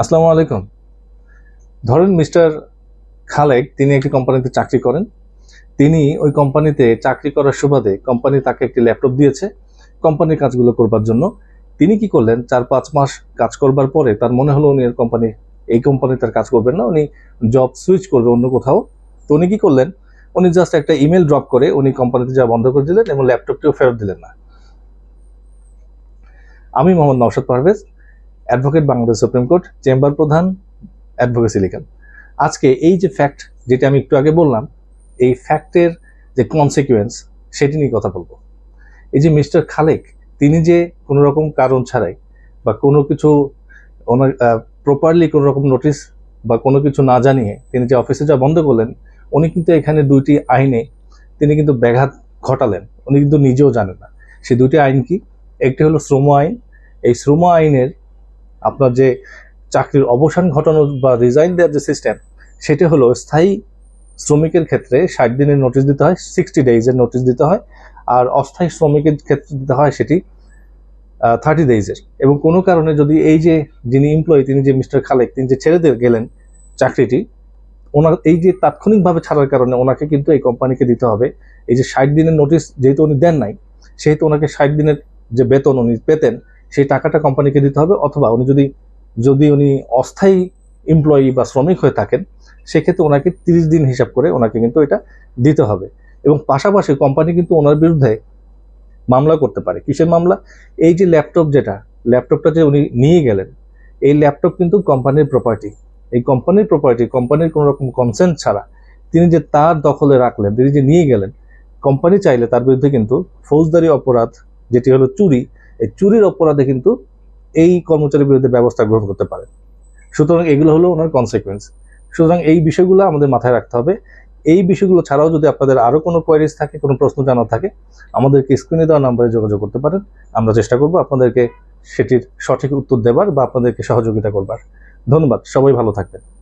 আসসালামু আলাইকুম। ধরেন মিস্টার খালেক, তিনি একটি কোম্পানিতে চাকরি করেন। তিনি ওই কোম্পানিতে চাকরি করার সুবাদে কোম্পানি তাকে একটি ল্যাপটপ দিয়েছে। কোম্পানির কাজগুলো করবার জন্য। তিনি কি করলেন? চার পাঁচ মাস কাজ করবার পরে তার মনে হলো উনি এর কোম্পানি, এই কোম্পানি তার কাজ করবেন না, উনি জব সুইচ করবে অন্য কোথাও। তো উনি কী করলেন? উনি জাস্ট একটা ইমেল ড্রপ করে উনি কোম্পানিতে যাওয়া বন্ধ করে দিলেন এবং ল্যাপটপটিও ফেরত দিলেন না। আমি Mohammad Nowshad Parvez advocate Bangladesh supreme court, chamber প্রধান অ্যাডভোকেসি লিখেন আজকে এই যে ফ্যাক্ট যেটা আমি একটু আগে বললাম, এই ফ্যাক্টের যে কনসিকুয়েন্স সেটি নিয়ে কথা বলব। এই যে মিস্টার খালেক, তিনি যে কোনো রকম কারণ ছাড়াই বা কোনো কিছু ওনার প্রপারলি কোনো রকম নোটিশ বা কোনো কিছু না জানিয়ে তিনি যে অফিসে যা বন্ধ করলেন, উনি কিন্তু এখানে দুইটি আইনে তিনি কিন্তু ব্যাঘাত ঘটালেন। উনি কিন্তু নিজেও জানেন না। সেই দুটি আইন কি? একটি হলো শ্রম আইন। এই শ্রম আইনের আপনার যে চাকরির অবসান ঘটানোর বা রিজাইন দেওয়ার যে সিস্টেম সেটা হলো স্থায়ী শ্রমিকের ক্ষেত্রে ষাট দিনের নোটিশ দিতে হয় সিক্সটি ডেইজের নোটিশ দিতে হয়, আর অস্থায়ী শ্রমিকের ক্ষেত্রে দিতে হয় সেটি থার্টি ডেইজের এবং কোনো কারণে যদি এই যে যিনি এমপ্লয়ি তিনি যে মিস্টার খালেক, তিনি যে ছেড়ে দিয়ে গেলেন চাকরিটি, ওনার এই যে তাৎক্ষণিকভাবে ছাড়ার কারণে ওনাকে কিন্তু এই কোম্পানিকে দিতে হবে। এই যে ষাট দিনের নোটিশ যেহেতু উনি দেন নাই, সেহেতু ওনাকে ষাট দিনের যে বেতন উনি পেতেন সেই টাকাটা কোম্পানিকে দিতে হবে অথবা উনি যদি যদি উনি অস্থায়ী এমপ্লয়ি বা শ্রমিক হয়ে থাকেন, সেক্ষেত্রে ওনাকে তিরিশ দিন হিসাব করে ওনাকে কিন্তু এটা দিতে হবে। এবং পাশাপাশি কোম্পানি কিন্তু ওনার বিরুদ্ধে মামলা করতে পারে। কিসের মামলা? এই যে ল্যাপটপ যেটা ল্যাপটপটা যে উনি নিয়ে গেলেন, এই ল্যাপটপ কিন্তু কোম্পানির প্রপার্টি এই কোম্পানির প্রপার্টি কোম্পানির কোনো রকম কনসেন্ট ছাড়া তিনি যে তার দখলে রাখলেন, তিনি যে নিয়ে গেলেন কোম্পানি চাইলে তার বিরুদ্ধে কিন্তু ফৌজদারি অপরাধ, যেটি হলো চুরি এই চুরির অপরাধে কিন্তু এই কর্মচারীর বিরুদ্ধে ব্যবস্থা গ্রহণ করতে পারে। সুতরাং এগুলো হলো ওনার কনসিকুয়েন্স সুতরাং এই বিষয়গুলো আমাদের মাথায় রাখতে হবে। এই বিষয়গুলো ছাড়াও যদি আপনাদের আরও কোনো কোয়ারিজ থাকে, কোনো প্রশ্ন জানা থাকে, আমাদেরকে স্ক্রিনে দেওয়া নাম্বারে যোগাযোগ করতে পারেন। আমরা চেষ্টা করব আপনাদেরকে সেটির সঠিক উত্তর দেবার বা আপনাদেরকে সহযোগিতা করবার। ধন্যবাদ। সবাই ভালো থাকবেন।